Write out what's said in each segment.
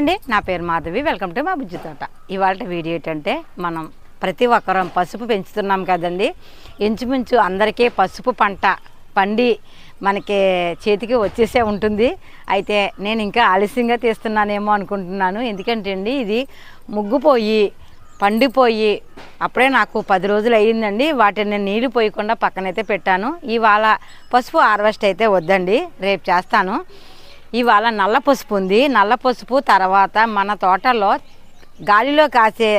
అండి నా పేరు మాధవి. వెల్కమ్ టు మా బుజ్జి తోట. ఇవాళ వీడియో ఏంటంటే మనం ప్రతి ఒక్కరం పసుపు పెంచుతున్నాం కదండి. ఇంచుమించు అందరికీ పసుపు పంట పండి మనకి చేతికి వచ్చేసే ఉంటుంది. అయితే నేను ఇంకా ఆలస్యంగా తీస్తున్నానేమో అనుకుంటున్నాను. ఎందుకంటే అండి ఇది ముగ్గుపోయి పండిపోయి అప్పుడే నాకు పది రోజులు అయ్యిందండి. వాటిని నేను నీళ్ళు పోయకుండా పక్కనైతే పెట్టాను. ఇవాళ పసుపు హార్వెస్ట్ అయితే వద్దండి రేపు చేస్తాను. ఇవాళ నల్ల పసుపు ఉంది. నల్ల పసుపు తర్వాత మన తోటలో గాలిలో కాసే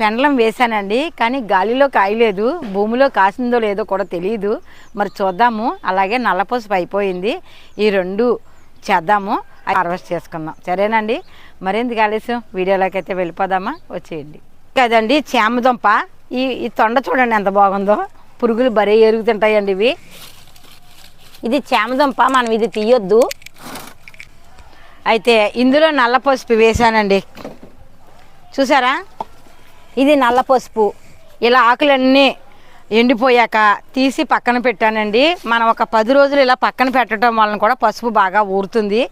పెండలం వేశానండి. కానీ గాలిలో కాయలేదు. భూమిలో కాసిందో లేదో కూడా తెలియదు మరి చూద్దాము. అలాగే నల్ల పసుపు అయిపోయింది. ఈ రెండు చేద్దాము. హార్వెస్ట్ చేసుకుందాం. సరేనండి? మరెందుకు ఆలస్యం? వీడియోలోకి అయితే వెళ్ళిపోదామా? వచ్చేయండి. కదండి చేమదుంప. ఈ ఈ తొండ చూడండి ఎంత బాగుందో. పురుగులు బరే ఎరుగుతుంటాయండి ఇవి. ఇది చేమదుంప మనం ఇది తీయొద్దు. అయితే ఇందులో నల్ల పసుపు వేసానండి చూసారా? ఇది నల్ల పసుపు. ఇలా ఆకులన్నీ ఎండిపోయాక తీసి పక్కన పెట్టానండి. మనం ఒక పది రోజులు ఇలా పక్కన పెట్టడం వలన కూడా పసుపు బాగా ఊరుతుంది.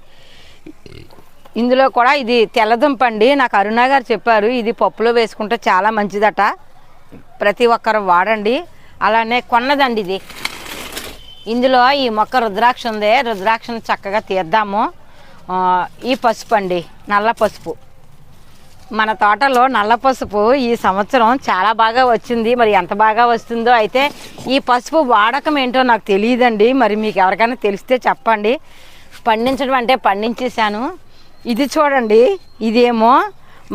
ఇందులో కూడా ఇది తెల్లదుంప అండి. నాకు అరుణ గారు చెప్పారు ఇది పప్పులో వేసుకుంటే చాలా మంచిదట. ప్రతి ఒక్కరు వాడండి. అలానే కొన్నదండి ఇది. ఇందులో ఈ మొక్క రుద్రాక్ష ఉంది. రుద్రాక్షను చక్కగా తీద్దాము. ఈ పసుపు అండి నల్ల పసుపు. మన తోటలో నల్ల పసుపు ఈ సంవత్సరం చాలా బాగా వచ్చింది. మరి ఎంత బాగా వస్తుందో అయితే ఈ పసుపు వాడకం ఏంటో నాకు తెలియదండి. మరి మీకు ఎవరికైనా తెలిస్తే చెప్పండి. పండించడం అంటే పండించేశాను. ఇది చూడండి ఇదేమో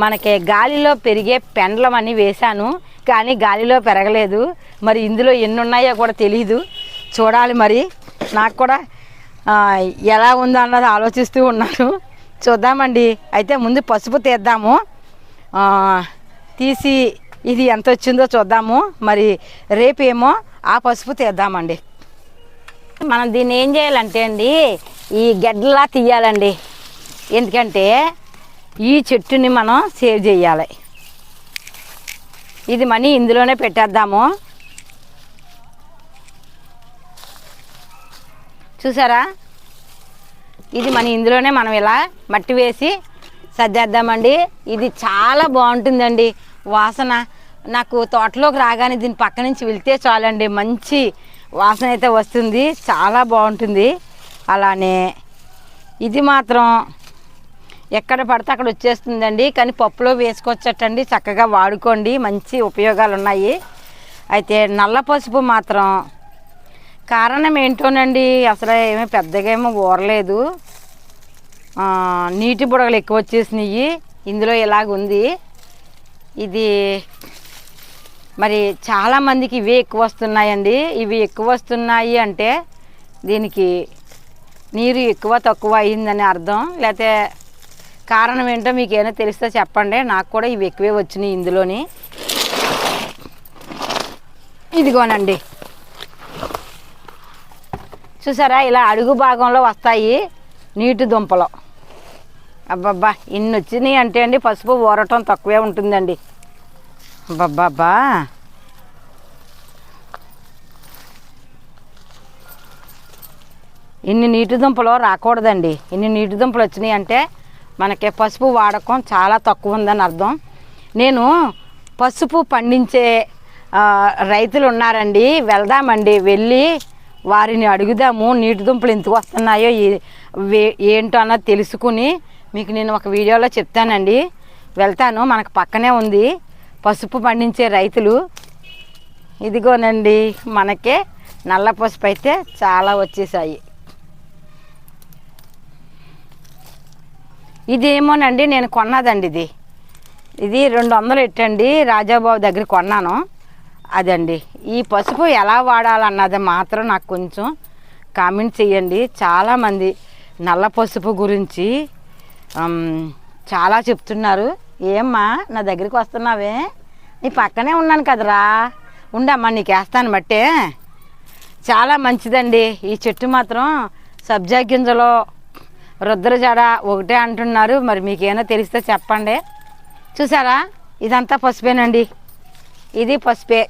మనకి గాలిలో పెరిగే పెండలం అని వేశాను. కానీ గాలిలో పెరగలేదు. మరి ఇందులో ఎన్ని ఉన్నాయో కూడా తెలియదు చూడాలి మరి. నాకు కూడా ఎలా ఉందో అన్నది ఆలోచిస్తూ ఉన్నాను చూద్దామండి. అయితే ముందు పసుపు తీద్దాము. తీసి ఇది ఎంత వచ్చిందో చూద్దాము. మరి రేపేమో ఆ పసుపు తీద్దామండి. మనం దీన్ని ఏం చేయాలంటే అండి ఈ గడ్డలా తీయాలండి. ఎందుకంటే ఈ చెట్టుని మనం సేవ్ చేయాలి. ఇది మనీ ఇందులోనే పెట్టేద్దాము. చూసారా? ఇది మన ఇందులోనే మనం ఇలా మట్టి వేసి సర్దేద్దామండి. ఇది చాలా బాగుంటుందండి. వాసన నాకు తోటలోకి రాగానే దీని పక్క నుంచి వెళ్తే చాలండి. మంచి వాసన అయితే వస్తుంది. చాలా బాగుంటుంది. అలానే ఇది మాత్రం ఎక్కడ పడితే అక్కడ వచ్చేస్తుందండి. కానీ పప్పులో వేసుకోవచ్చటండి. చక్కగా వాడుకోండి. మంచి ఉపయోగాలు ఉన్నాయి అయితే నల్ల పసుపు మాత్రం కారణం ఏంటోనండి? అసలు ఏమీ పెద్దగా ఏమో ఊరలేదు. నీటి బుడగలు ఎక్కువ వచ్చేసినాయి ఇందులో ఇలాగ ఉంది. ఇది మరి చాలామందికి ఇవే ఎక్కువ వస్తున్నాయండి. ఇవి ఎక్కువ వస్తున్నాయి అంటే దీనికి నీరు ఎక్కువ తక్కువ అయ్యిందని అర్థం. లేకపోతే కారణం ఏంటో మీకు ఏమైనా తెలిస్తే చెప్పండి. నాకు కూడా ఇవి ఎక్కువే వచ్చినాయి ఇందులోని. ఇదిగోనండి. చూసారా? ఇలా అడుగు భాగంలో వస్తాయి నీటి దుంపలు. అబ్బబ్బా ఇన్ని వచ్చినాయి అంటే అండి పసుపు ఊరటం తక్కువే ఉంటుందండి. అబ్బబ్బబ్బా. ఇన్ని నీటి దుంపలు రాకూడదండి. ఇన్ని నీటి దుంపలు వచ్చినాయి అంటే మనకి పసుపు వాడకం చాలా తక్కువ ఉందని అర్థం. నేను పసుపు పండించే రైతులు ఉన్నారండి. వెళ్దామండి వెళ్ళి వారిని అడుగుదాము నీటి దుంపలు ఎందుకు వస్తున్నాయో వే- ఏంటో అన్నది తెలుసుకుని మీకు నేను ఒక వీడియోలో చెప్తానండి. వెళ్తాను మనకు పక్కనే ఉంది. పసుపు పండించే రైతులు. ఇదిగోనండి మనకే నల్ల పసుపు అయితే చాలా వచ్చేసాయి. ఇదేమోనండి నేను కొన్నదండి ఇది. ఇది రెండు వందలు ఎట్టండి రాజాబాబు దగ్గర కొన్నాను. అదండి. ఈ పసుపు ఎలా వాడాలన్నది మాత్రం నాకు కొంచెం కామెంట్ చేయండి. చాలామంది నల్ల పసుపు గురించి చాలా చెప్తున్నారు. ఏమ్మా నా దగ్గరికి వస్తున్నావే? నీ పక్కనే ఉన్నాను కదరా. ఉండమ్మా నీకు వేస్తాను బట్టే చాలా మంచిదండి. ఈ చెట్టు మాత్రం సబ్జా గింజలో రుద్రజడ ఒకటే అంటున్నారు. మరి మీకేమైనా తెలిస్తే చెప్పండి. చూసారా? ఇదంతా పసుపేనండి. ఇది పసుపే.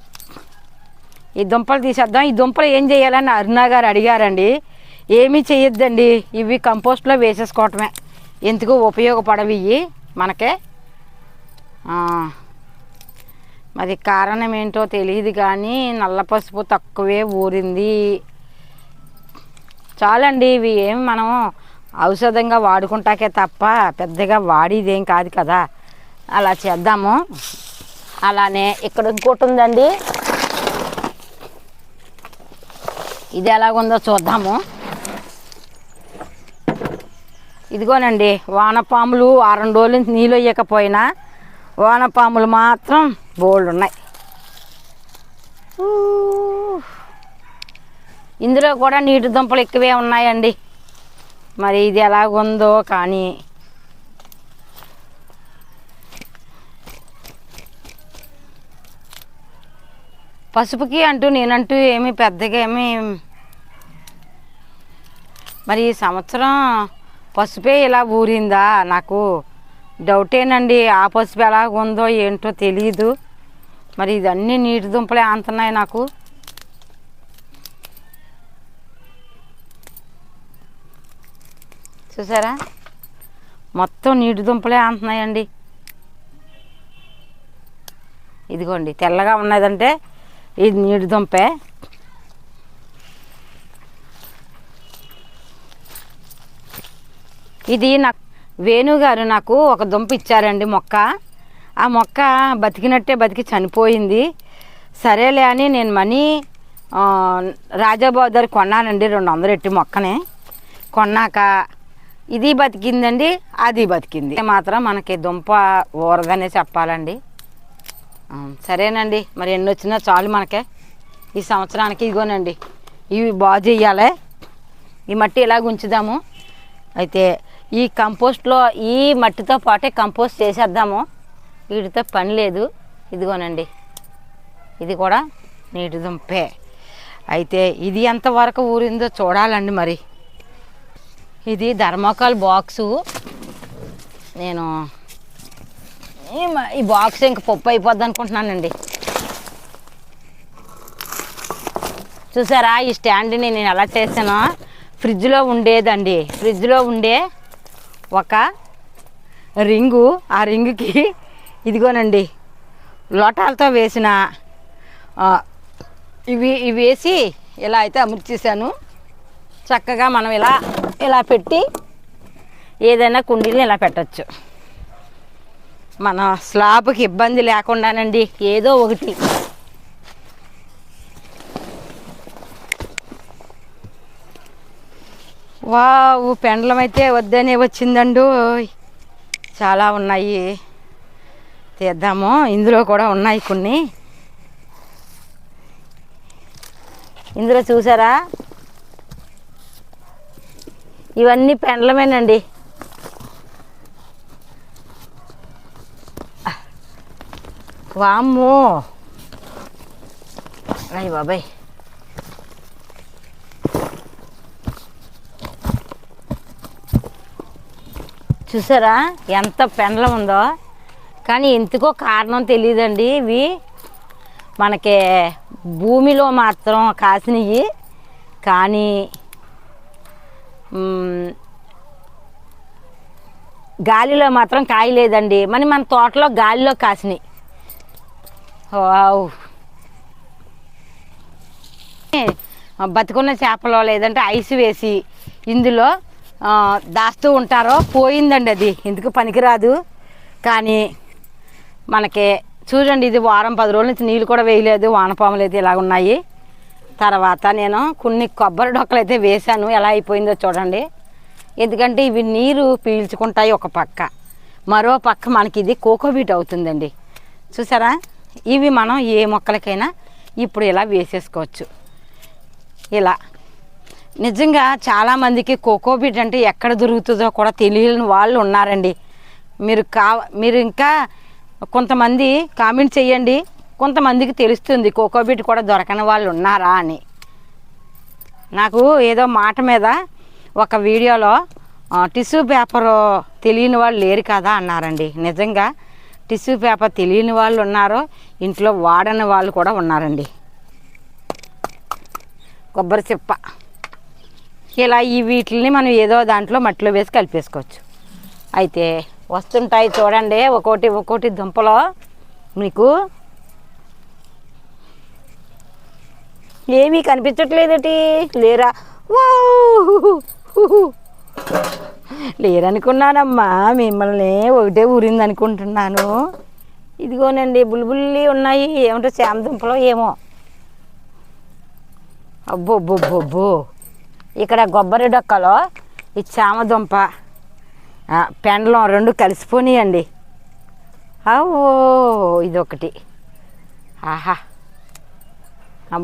ఈ దుంపలు తీసేద్దాం. ఈ దుంపలు ఏం చేయాలని అరుణ గారు అడిగారండి. ఏమీ చేయొద్దండి. ఇవి కంపోస్ట్లో వేసేసుకోవటమే. ఎందుకు ఉపయోగపడవి ఇవి? మనకే. మరి కారణం ఏంటో తెలియదు కానీ నల్ల పసుపు తక్కువే ఊరింది. చాలండి ఇవి ఏం మనం ఔషధంగా వాడుకుంటాకే తప్ప పెద్దగా వాడేదేం కాదు కదా. అలా చేద్దాము. అలానే ఇక్కడ ఇంకోటి ఉందండి. ఇది ఎలాగుందో చూద్దాము. ఇదిగోనండి వానపాములు వారం రోజుల నుంచి నీళ్ళు వేయకపోయినా వానపాములు మాత్రం బోల్డ్ ఉన్నాయి. ఇందులో కూడా నీటి దుంపలు ఎక్కువే ఉన్నాయండి. మరి ఇది ఎలాగుందో కానీ పసుపుకి అంటూ నేనంటూ ఏమీ పెద్దగా ఏమీ మరి ఈ సంవత్సరం పసుపే ఇలా ఊరిందా? నాకు డౌటేనండి. ఆ పసుపు ఎలా ఉందో ఏంటో తెలియదు మరి ఇదన్నీ నీటి దుంపలే అంటున్నాయి నాకు. చూసారా? మొత్తం నీటి దుంపలే అంటున్నాయండి ఇదిగోండి తెల్లగా ఉన్నదంటే ఇది నీడు దుంపే. ఇది నాకు వేణు గారు నాకు ఒక దుంప ఇచ్చారండి మొక్క. ఆ మొక్క బతికినట్టే బతికి చనిపోయింది. సరేలే అని నేను మనీ ఆ, రాజాబాబు కొన్నానండి రెండు వందలు ఎట్టి మొక్కనే. కొన్నాక ఇది బతికిందండి అది బతికింది. మాత్రం మనకి దుంప ఊరదనే చెప్పాలండి. సరేనండి. మరి ఎన్ని వచ్చినా చాలు మనకే. ఈ సంవత్సరానికి ఇదిగోనండి ఇవి బాగు చెయ్యాలి. ఈ మట్టి ఇలాగ ఉంచుదాము? అయితే ఈ కంపోస్ట్లో ఈ మట్టితో పాటే కంపోస్ట్ చేసేద్దాము. వీటితో పని లేదు. ఇదిగోనండి. ఇది కూడా నీటి దుంపే. అయితే ఇది ఎంతవరకు ఊరిందో చూడాలండి మరి. ఇది ధర్మకాల్ బాక్సు. నేను ఈ బాక్స్ ఇంక పప్పు అయిపోద్ది అనుకుంటున్నానండి. చూసారా ఈ స్టాండ్ని నేను ఎలా చేసానో ఫ్రిడ్జ్లో ఉండేదండి. ఫ్రిడ్జ్లో ఉండే ఒక రింగు ఆ రింగుకి ఇదిగోనండి లోటాలతో వేసిన ఇవి ఇవి వేసి ఇలా అయితే అమర్చేసాను చక్కగా మనం ఇలా ఇలా పెట్టి ఏదైనా కుండీలు ఇలా పెట్టచ్చు. మన స్లాబ్కి ఇబ్బంది లేకుండానండి ఏదో ఒకటి. వావ్ పెండలం అయితే వద్దనే వచ్చిందండు. చాలా ఉన్నాయి. తీద్దాము ఇందులో కూడా ఉన్నాయి కొన్ని. ఇందులో చూసారా? ఇవన్నీ పెండలమేనండి. వామ్మో. అయ్యి బాబాయ్. చూసారా ఎంత పెండలం ఉందో? కానీ ఎందుకో కారణం తెలియదండి ఇవి. మనకి భూమిలో మాత్రం కాసినవి కానీ గాలిలో మాత్రం కాయలేదండి. మరి మన తోటలో గాలిలో కాసినాయి. వావ్. బతుకున్న చేపలో లేదంటే ఐస్ వేసి ఇందులో దాస్తూ ఉంటారో పోయిందండి అది. ఎందుకు పనికిరాదు? కానీ మనకి చూడండి ఇది వారం పది రోజుల నుంచి నీళ్ళు కూడా వేయలేదు వానపాములు అయితే ఇలాగ ఉన్నాయి. తర్వాత నేను కొన్ని కొబ్బరి డొక్కలు అయితే వేశాను. ఎలా అయిపోయిందో చూడండి. ఎందుకంటే ఇవి నీరు పీల్చుకుంటాయి ఒక పక్క. మరో పక్క మనకి ఇది కోకోబీట్ అవుతుందండి. చూసారా? ఇవి మనం ఏ మొక్కలకైనా ఇప్పుడు ఇలా వేసేసుకోవచ్చు. ఇలా. నిజంగా చాలామందికి కోకోబీట్ అంటే ఎక్కడ దొరుకుతుందో కూడా తెలియని వాళ్ళు ఉన్నారండి. మీరు కా మీరు ఇంకా కొంతమంది కామెంట్ చేయండి. కొంతమందికి తెలుస్తుంది కోకోబీట్ కూడా దొరకని వాళ్ళు ఉన్నారా అని. నాకు ఏదో మాట మీద ఒక వీడియోలో టిష్యూ పేపర్ తెలియని వాళ్ళు లేరు కదా అన్నారండి. నిజంగా టిష్యూ పేపర్ తెలియని వాళ్ళు ఉన్నారు ఇంట్లో వాడని వాళ్ళు కూడా ఉన్నారండి. కొబ్బరి చిప్ప. ఇలా ఈ వీటిని మనం ఏదో దాంట్లో మట్టిలో వేసి కలిపేసుకోవచ్చు. అయితే వస్తుంటాయి చూడండి ఒక్కోటి ఒక్కోటి దుంపలో మీకు ఏమీ కనిపించట్లేదటి? లేరా? వావ్! లేరనుకున్నానమ్మా మిమ్మల్ని ఒకటే ఊరింది అనుకుంటున్నాను ఇదిగోనండి బుల్బుల్లి ఉన్నాయి ఏమిటో చామదుంపలో ఏమో. అబ్బో అబ్బో ఇక్కడ కొబ్బరి డొక్కలో ఈ చామదుంప పెండలం రెండు కలిసిపోనియండి. ఓ ఇదొకటి. ఆహా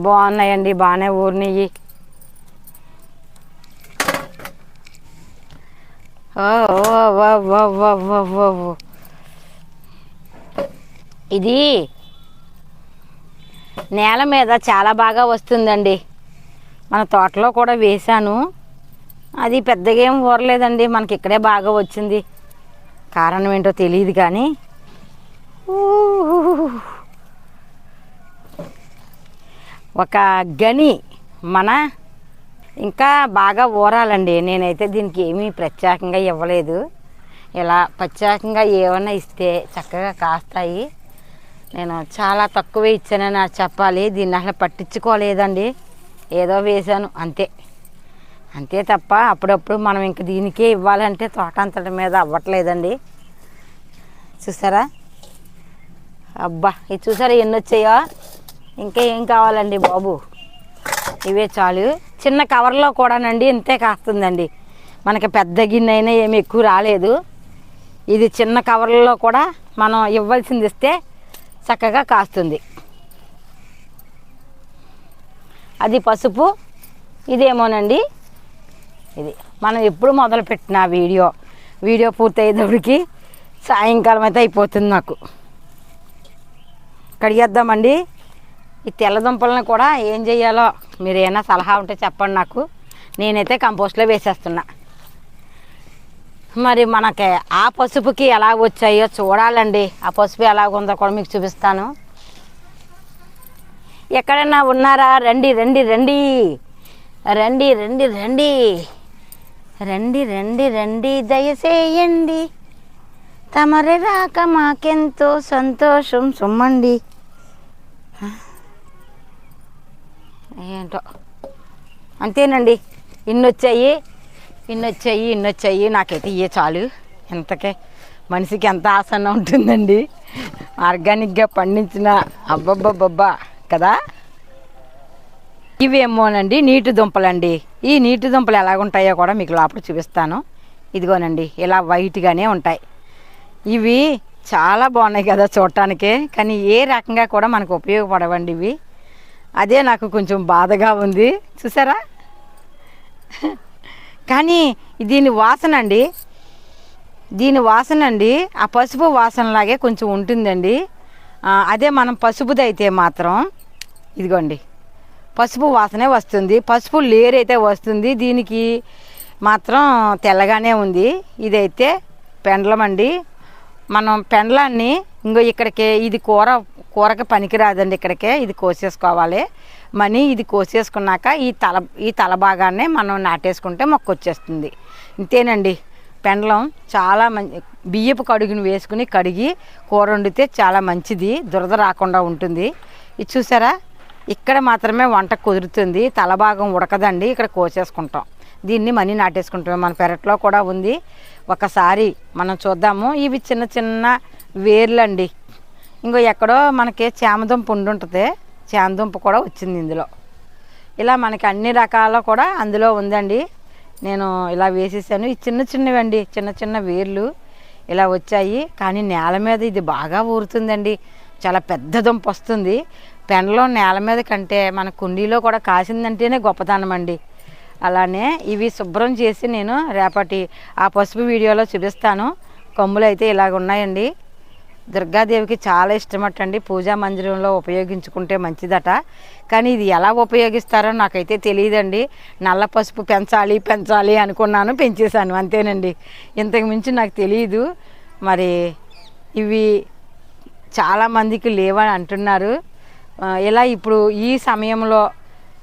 బాగున్నాయండి బాగానే ఊరినాయి ఓ ఓ, ఓ, ఓ, ఓ, ఓ, ఓ, ఓ. ఇది నేల మీద చాలా బాగా వస్తుందండి. మన తోటలో కూడా వేశాను. అది పెద్దగా ఏం ఊరలేదండి. మనకి ఇక్కడే బాగా వచ్చింది. కారణం ఏంటో తెలియదు కానీ. ఒక గని మన ఇంకా బాగా ఊరాలండి. నేనైతే దీనికి ఏమీ ప్రత్యేకంగా ఇవ్వలేదు. ఇలా ప్రత్యేకంగా ఏమన్నా ఇస్తే చక్కగా కాస్తాయి. నేను చాలా తక్కువే ఇచ్చానని నాకు చెప్పాలి. దీన్ని అసలు పట్టించుకోలేదండి. ఏదో వేశాను. అంతే. అంతే తప్ప అప్పుడప్పుడు మనం ఇంక దీనికే ఇవ్వాలంటే తోటంతటి మీద అవ్వట్లేదండి. చూసారా? అబ్బా ఇది చూసారా ఎన్ని వచ్చాయో? ఇంకా ఏం కావాలండి బాబు? ఇవే చాలు. చిన్న కవర్లో కూడానండి ఇంతే కాస్తుందండి. మనకి పెద్ద గిన్నె అయినా ఏమి ఎక్కువ రాలేదు. ఇది చిన్న కవర్లలో కూడా మనం ఇవ్వాల్సింది ఇస్తే చక్కగా కాస్తుంది. అది పసుపు ఇదేమోనండి. ఇది మనం ఎప్పుడు మొదలు పెట్టిన వీడియో. వీడియో పూర్తయ్యేటప్పటికి సాయంకాలం అయితే అయిపోతుంది నాకు. కడిగేద్దామండి. ఈ తెల్లదుంపలను కూడా ఏం చేయాలో మీరు ఏమైనా సలహా ఉంటే చెప్పండి నాకు. నేనైతే కంపోస్ట్లో వేసేస్తున్నా. మరి మనకి ఆ పసుపుకి ఎలా వచ్చాయో చూడాలండి. ఆ పసుపు ఎలాగుందో కూడా మీకు చూపిస్తాను. ఎక్కడైనా ఉన్నారా? రండి రండి రండి. రండి రండి రండి. రండి రండి రండి. దయచేయండి. తమరి రాక మాకెంతో సంతోషం. సుమ్మండి. ఏంటో? అంతేనండి. ఇన్ని వచ్చాయి ఇన్ని వచ్చాయి ఇన్ని వచ్చాయి నాకైతే ఇయ్యే చాలు. ఎంతకే మనిషికి ఎంత ఆసన ఉంటుందండి. ఆర్గానిక్గా పండించిన అబ్బబ్బబ్బబ్బా కదా? ఇవేమోనండి నీటి దుంపలండి. ఈ నీటి దుంపలు ఎలాగుంటాయో కూడా మీకు లోపల చూపిస్తాను. ఇదిగోనండి ఇలా వైట్గానే ఉంటాయి. ఇవి చాలా బాగున్నాయి కదా చూడటానికి. కానీ ఏ రకంగా కూడా మనకు ఉపయోగపడవండి ఇవి. అదే నాకు కొంచెం బాధగా ఉంది. చూసారా? కానీ దీని వాసన అండి దీని వాసన అండి ఆ పసుపు వాసనలాగే కొంచెం ఉంటుందండి. అదే మనం పసుపుది అయితే మాత్రం ఇదిగోండి పసుపు వాసనే వస్తుంది. పసుపు లేరైతే వస్తుంది. దీనికి మాత్రం తెల్లగానే ఉంది. ఇదైతే పెండలం అండి. మనం పెండలాన్ని ఇంకో ఇక్కడికి ఇది కూర కూరకి పనికిరాదండి ఇక్కడికే ఇది కోసేసుకోవాలి. మనీ ఇది కోసేసుకున్నాక ఈ తల ఈ తల భాగాన్నే మనం నాటేసుకుంటే మొక్క వచ్చేస్తుంది ఇంతేనండి. పెండలం చాలా మంచి బియ్యపు కడుగుని వేసుకుని కడిగి కూర వండితే చాలా మంచిది దురద రాకుండా ఉంటుంది. ఇది చూసారా? ఇక్కడ మాత్రమే వంట కుదురుతుంది తల భాగం ఉడకదండి ఇక్కడ కోసేసుకుంటాం. దీన్ని మనీ నాటేసుకుంటాం మన పెరట్లో కూడా ఉంది. ఒకసారి మనం చూద్దాము. ఇవి చిన్న చిన్న వేర్లండి. ఇంకో ఎక్కడో మనకి చేమదుంప ఉండి ఉంటుంది. కూడా వచ్చింది ఇందులో. ఇలా మనకి అన్ని రకాల కూడా అందులో ఉందండి. నేను ఇలా వేసేసాను. ఈ చిన్న చిన్నవి అండి చిన్న చిన్న వేర్లు ఇలా వచ్చాయి. కానీ నేల మీద ఇది బాగా ఊరుతుందండి. చాలా పెద్ద దుంప వస్తుంది. పెండలో నేల మీద కంటే మన కుండీలో కూడా కాసిందంటేనే గొప్పతనం అండి. అలానే ఇవి శుభ్రం చేసి నేను రేపటి ఆ పసుపు వీడియోలో చూపిస్తాను. కొమ్ములు అయితే ఇలాగ ఉన్నాయండి. దుర్గాదేవికి చాలా ఇష్టమటండి. పూజా మందిరంలో ఉపయోగించుకుంటే మంచిదట. కానీ ఇది ఎలా ఉపయోగిస్తారో నాకైతే తెలియదండి. నల్ల పసుపు పెంచాలి పెంచాలి అనుకున్నాను పెంచేశాను. అంతేనండి. ఇంతకుమించి నాకు తెలియదు మరి ఇవి చాలామందికి లేవని అంటున్నారు. ఇలా ఇప్పుడు ఈ సమయంలో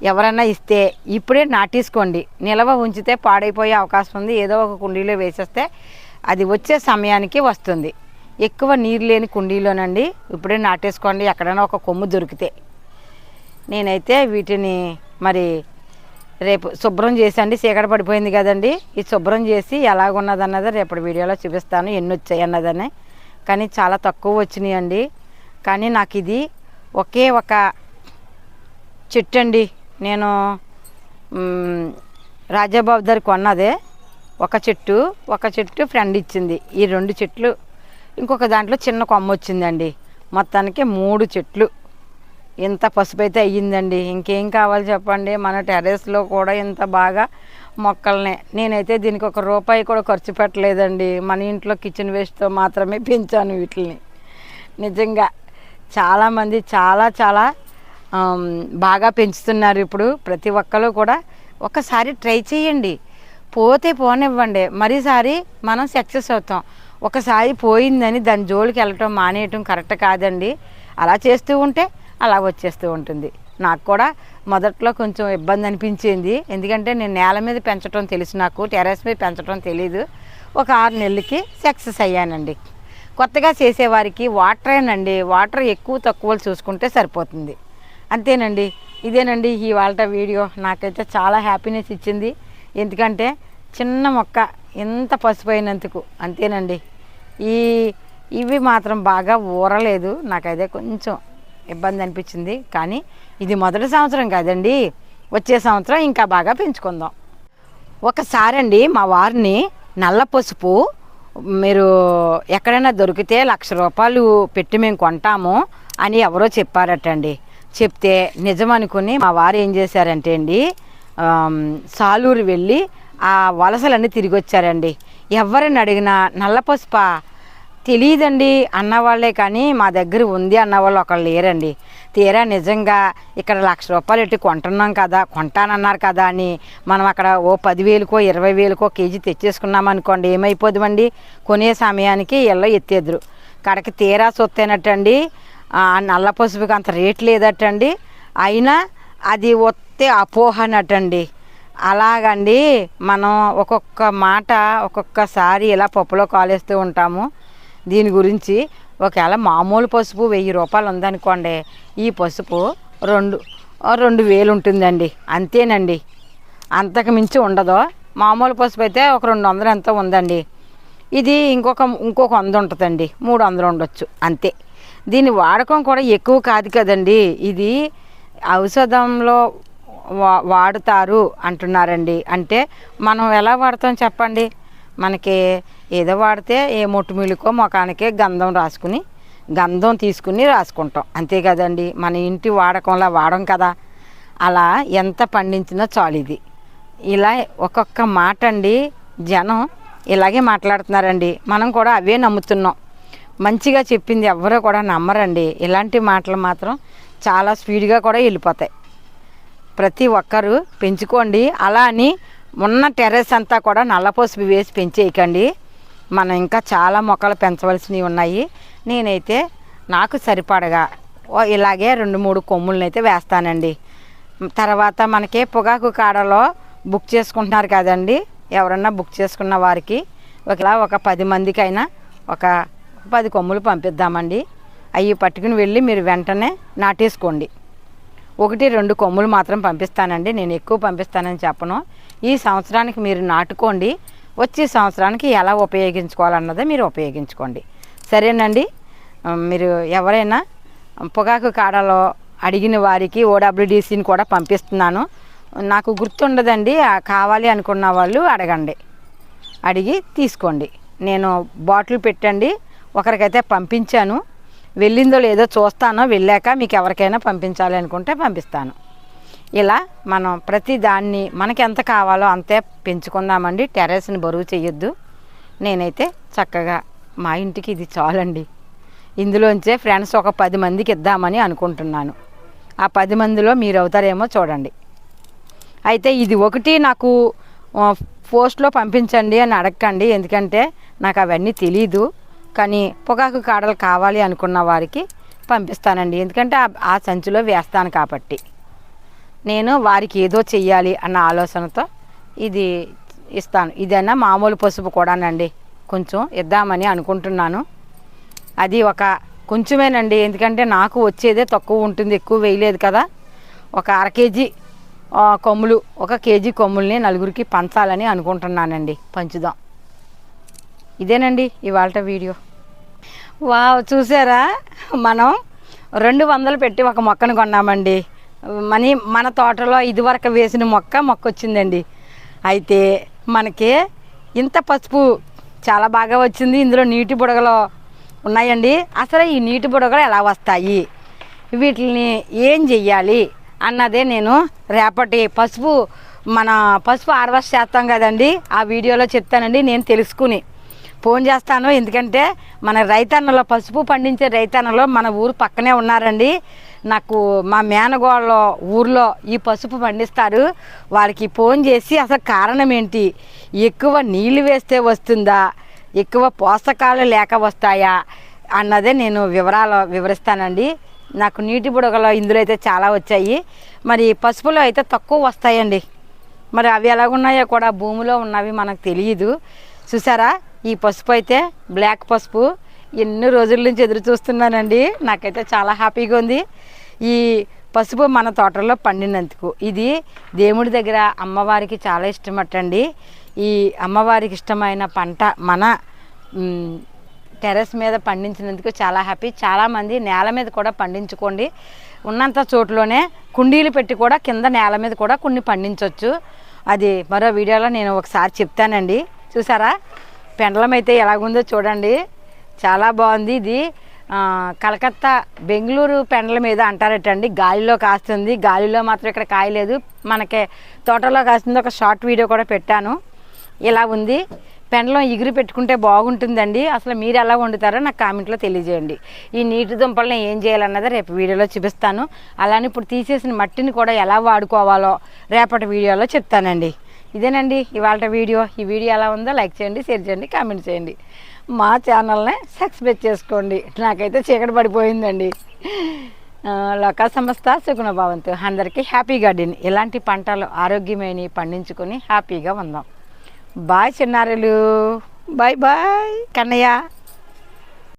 ఎవరైనా ఇస్తే ఇప్పుడే నాటేసుకోండి. నిల్వ ఉంచితే పాడైపోయే అవకాశం ఉంది. ఏదో ఒక కుండీలో వేసేస్తే అది వచ్చే సమయానికి వస్తుంది. ఎక్కువ నీరు లేని కుండీలోనండి ఇప్పుడే నాటేసుకోండి. ఎక్కడైనా ఒక కొమ్ము దొరికితే. నేనైతే వీటిని మరి రేపు శుభ్రం చేసండి. చీకటి పడిపోయింది కదండి. ఇది శుభ్రం చేసి ఎలాగున్నదన్నది రేపటి వీడియోలో చూపిస్తాను. ఎన్ని వచ్చాయి అన్నదని. కానీ చాలా తక్కువ వచ్చినాయండి. కానీ నాకు ఇది ఒకే ఒక చెట్టు అండి నేను రాజాబాబు దగ్గర కొన్నదే. ఒక చెట్టు ఒక చెట్టు ఫ్రెండ్ ఇచ్చింది. ఈ రెండు చెట్లు ఇంకొక దాంట్లో చిన్న కొమ్మ వచ్చిందండి. మొత్తానికి మూడు చెట్లు. ఇంత పసుపు అయితే అయ్యిందండి. ఇంకేం కావాలి చెప్పండి? మన టెర్రస్లో కూడా ఇంత బాగా మొక్కల్ని. నేనైతే దీనికి ఒక రూపాయి కూడా ఖర్చు పెట్టలేదండి. మన ఇంట్లో కిచెన్ వేస్ట్తో మాత్రమే పెంచాను వీటిని నిజంగా చాలామంది చాలా చాలా బాగా పెంచుతున్నారు ఇప్పుడు ప్రతి ఒక్కరు కూడా. ఒకసారి ట్రై చేయండి. పోతే పోనివ్వండి. మరీసారి మనం సక్సెస్ అవుతాం. ఒకసారి పోయిందని దాని జోలికి వెళ్ళటం మానేయటం కరెక్ట్ కాదండి. అలా చేస్తూ ఉంటే అలా వచ్చేస్తూ ఉంటుంది. నాకు కూడా మొదట్లో కొంచెం ఇబ్బంది అనిపించింది. ఎందుకంటే నేను నేల మీద పెంచడం తెలుసు నాకు. టెర్రస్ మీద పెంచడం తెలీదు. ఒక ఆరు నెలలకి సక్సెస్ అయ్యానండి. కొత్తగా చేసేవారికి వాటరేనండి. వాటర్ ఎక్కువ తక్కువలు చూసుకుంటే సరిపోతుంది. అంతేనండి. ఇదేనండి ఇవాళ వీడియో. నాకైతే చాలా హ్యాపీనెస్ ఇచ్చింది. ఎందుకంటే చిన్న మొక్క ఎంత పసుపోయినందుకు. అంతేనండి. ఈ ఇవి మాత్రం బాగా ఊరలేదు. నాకైతే కొంచెం ఇబ్బంది అనిపించింది. కానీ ఇది మొదటి సంవత్సరం కాదండి. వచ్చే సంవత్సరం ఇంకా బాగా పెంచుకుందాం. ఒకసారి అండి మా వారిని నల్ల పసుపు మీరు ఎక్కడైనా దొరికితే లక్ష రూపాయలు పెట్టి మేము కొంటాము అని ఎవరో చెప్పారటండి. చెప్తే నిజం అనుకుని మా వారు ఏం చేశారంటే అండి సాలూరు వెళ్ళి ఆ వలసలన్నీ తిరిగి వచ్చారండి ఎవరిని అడిగినా నల్ల పసుప తెలియదండి అన్నవాళ్ళే కానీ మా దగ్గర ఉంది అన్నవాళ్ళు ఒకళ్ళు లేరండి. తీరా నిజంగా ఇక్కడ లక్ష రూపాయలు పెట్టి కొంటున్నాం కదా కొంటానన్నారు కదా అని మనం అక్కడ ఓ పదివేలకో ఇరవై వేలకో కేజీ తెచ్చేసుకున్నాం అనుకోండి ఏమైపోదుమండి? కొనే సమయానికి ఎల్ల ఎత్తేద్దరు కడకి తీరా సొత్తేనట్టండి నల్ల పసుపుకి అంత రేట్ లేదటండి. అయినా అది వస్తే అపోహ అలాగండి మనం ఒక్కొక్క మాట ఒక్కొక్కసారి ఇలా పప్పులో కాలేస్తూ ఉంటాము. దీని గురించి ఒకవేళ మామూలు పసుపు వెయ్యి రూపాయలు ఉందనుకోండి ఈ పసుపు రెండు రెండు వేలు ఉంటుందండి. అంతేనండి. అంతకు మించి ఉండదు. మామూలు పసుపు అయితే ఒక రెండు వందలు ఎంతో ఉందండి. ఇది ఇంకొక ఇంకొక వంద ఉంటుందండి. మూడు వందలు ఉండొచ్చు. అంతే. దీని వాడకం కూడా ఎక్కువ కాదు కదండి. ఇది ఔషధంలో వా వాడుతారు అంటున్నారండి. అంటే మనం ఎలా వాడతాం చెప్పండి? మనకి ఏదో వాడితే ఏ మొట్టుమిలుకో ముఖానికే గంధం రాసుకుని గంధం తీసుకుని రాసుకుంటాం. అంతే కదండి. మన ఇంటి వాడకంలా వాడం కదా. అలా ఎంత పండించినా చాలు ఇది. ఇలా ఒక్కొక్క మాట అండి జనం ఇలాగే మాట్లాడుతున్నారండి. మనం కూడా అవే నమ్ముతున్నాం. మంచిగా చెప్పింది ఎవ్వరూ కూడా నమ్మరండి. ఇలాంటి మాటలు మాత్రం చాలా స్పీడ్గా కూడా వెళ్ళిపోతాయి. ప్రతి ఒక్కరూ పెంచుకోండి. అలా అని ఉన్న టెర్రస్ అంతా కూడా నల్లపోసి వేసి పెంచేయకండి. మనం ఇంకా చాలా మొక్కలు పెంచవలసినవి ఉన్నాయి. నేనైతే నాకు సరిపడగా ఓ ఇలాగే రెండు మూడు కొమ్ములనైతే వేస్తానండి. తర్వాత మనకి పొగాకు కాడలో బుక్ చేసుకుంటున్నారు కదండి. ఎవరన్నా బుక్ చేసుకున్న వారికి ఒకలా ఒక పది మందికైనా ఒక పది కొమ్ములు పంపిద్దామండి. అవి పట్టుకుని వెళ్ళి మీరు వెంటనే నాటేసుకోండి. ఒకటి రెండు కొమ్ములు మాత్రం పంపిస్తానండి. నేను ఎక్కువ పంపిస్తానని చెప్పను. ఈ సంవత్సరానికి మీరు నాటుకోండి. వచ్చే సంవత్సరానికి ఎలా ఉపయోగించుకోవాలన్నదే మీరు ఉపయోగించుకోండి. సరేనండి? మీరు ఎవరైనా పొగాకు కాడలో అడిగిన వారికి ఓడబ్ల్యూడిసిని కూడా పంపిస్తున్నాను. నాకు గుర్తుండదండి. కావాలి అనుకున్న వాళ్ళు అడగండి. అడిగి తీసుకోండి. నేను బాటిల్ పెట్టండి. ఒకరికైతే పంపించాను. వెళ్ళిందో లేదో చూస్తానో వెళ్ళాక మీకు ఎవరికైనా పంపించాలి అనుకుంటే పంపిస్తాను. ఇలా మనం ప్రతి దాన్ని మనకి ఎంత కావాలో అంతే పెంచుకుందామండి. టెర్రస్ని బరువు చేయొద్దు. నేనైతే చక్కగా మా ఇంటికి ఇది చాలండి. ఇందులోంచే ఫ్రెండ్స్ ఒక పది మందికి ఇద్దామని అనుకుంటున్నాను. ఆ పది మందిలో మీరు అవుతారేమో చూడండి. అయితే ఇది ఒకటి నాకు పోస్ట్లో పంపించండి అని అడగండి ఎందుకంటే నాకు అవన్నీ తెలీదు. కానీ పొగాకు కాడలు కావాలి అనుకున్న వారికి పంపిస్తానండి. ఎందుకంటే ఆ- సంచిలో వేస్తాను కాబట్టి. నేను వారికి ఏదో చెయ్యాలి అన్న ఆలోచనతో ఇది ఇస్తాను. ఇదైనా మామూలు పసుపు కూడానండి. కొంచెం ఇద్దామని అనుకుంటున్నాను. అది ఒక కొంచెమేనండి. ఎందుకంటే నాకు వచ్చేదే తక్కువ ఉంటుంది ఎక్కువ వేయలేదు కదా. ఒక అర కేజీ కొమ్ములు ఒక కేజీ కొమ్ముల్ని నలుగురికి పంచాలని అనుకుంటున్నానండి. పంచుదాం. ఇదేనండి ఇవాళ వీడియో. వావ్ చూసారా? మనం రెండు వందలు పెట్టి ఒక మొక్కను కొన్నామండి. మనీ మన తోటలో ఇదివరకు వేసిన మొక్క మొక్క వచ్చిందండి అయితే మనకి ఇంత పసుపు చాలా బాగా వచ్చింది. ఇందులో నీటి బుడగలు ఉన్నాయండి. అసలు ఈ నీటి బుడగలు ఎలా వస్తాయి? వీటిని ఏం చెయ్యాలి అన్నదే నేను రేపటి పసుపు మన పసుపు హార్వెస్ట్ చేస్తాం కదండి. ఆ వీడియోలో చెప్తానండి. నేను తెలుసుకుని. ఫోన్ చేస్తాను. ఎందుకంటే మన రైతన్నలో పసుపు పండించే రైతన్నలో మన ఊరు పక్కనే ఉన్నారండి. నాకు మా మేనగోళ్ళ ఊర్లో ఈ పసుపు పండిస్తారు. వారికి ఫోన్ చేసి అసలు కారణం ఏంటి? ఎక్కువ నీళ్ళు వేస్తే వస్తుందా? ఎక్కువ పోషకాలు లేక వస్తాయా? అన్నదే నేను వివరాలు వివరిస్తానండి. నాకు నీటి బుడగలో ఇందులో అయితే చాలా వచ్చాయి. మరి పసుపులో అయితే తక్కువ వస్తాయండి. మరి అవి ఎలాగున్నాయో కూడా భూమిలో ఉన్నవి మనకు తెలియదు. చూసారా? ఈ పసుపు అయితే బ్లాక్ పసుపు. ఎన్ని రోజుల నుంచి ఎదురు చూస్తున్నానండి. నాకైతే చాలా హ్యాపీగా ఉంది. ఈ పసుపు మన తోటలో పండినందుకు. ఇది దేవుడి దగ్గర అమ్మవారికి చాలా ఇష్టమటండి ఈ అమ్మవారికి ఇష్టమైన పంట మన టెర్రస్ మీద పండించినందుకు చాలా హ్యాపీ. చాలామంది నేల మీద కూడా పండించుకోండి. ఉన్నంత చోట్లోనే కుండీలు పెట్టి కూడా కింద నేల మీద కూడా కొన్ని పండించవచ్చు అది మరో వీడియోలో నేను ఒకసారి చెప్తానండి. చూసారా? పెండలం అయితే ఎలాగుందో చూడండి. చాలా బాగుంది ఇది. కలకత్తా బెంగళూరు పెండల మీద అంటారటండి. గాలిలో కాస్తుంది. గాలిలో మాత్రం ఇక్కడ కాయలేదు. మనకి తోటలో కాస్తుంది. ఒక షార్ట్ వీడియో కూడా పెట్టాను. ఇలా ఉంది. పెండలం ఎగిరి పెట్టుకుంటే బాగుంటుందండి. అసలు మీరు ఎలా వండుతారో నాకు కామెంట్లో తెలియజేయండి. ఈ నీటి దుంపలను ఏం చేయాలన్నది రేపు వీడియోలో చూపిస్తాను. అలానే ఇప్పుడు తీసేసిన మట్టిని కూడా ఎలా వాడుకోవాలో రేపటి వీడియోలో చెప్తానండి. ఇదేనండి ఇవాళ వీడియో. ఈ వీడియో ఎలా ఉందో లైక్ చేయండి షేర్ చేయండి కామెంట్ చేయండి. మా ఛానల్ని సబ్స్క్రైబ్ చేసుకోండి. నాకైతే చీకటి పడిపోయిందండి. లోక సంస్థ సుగుణ భవంతు. అందరికీ హ్యాపీ గార్డెన్. ఇలాంటి పంటలు ఆరోగ్యమైన పండించుకొని హ్యాపీగా ఉందాం. బాయ్ చిన్నారులు. Bye bye. కన్నయ్య.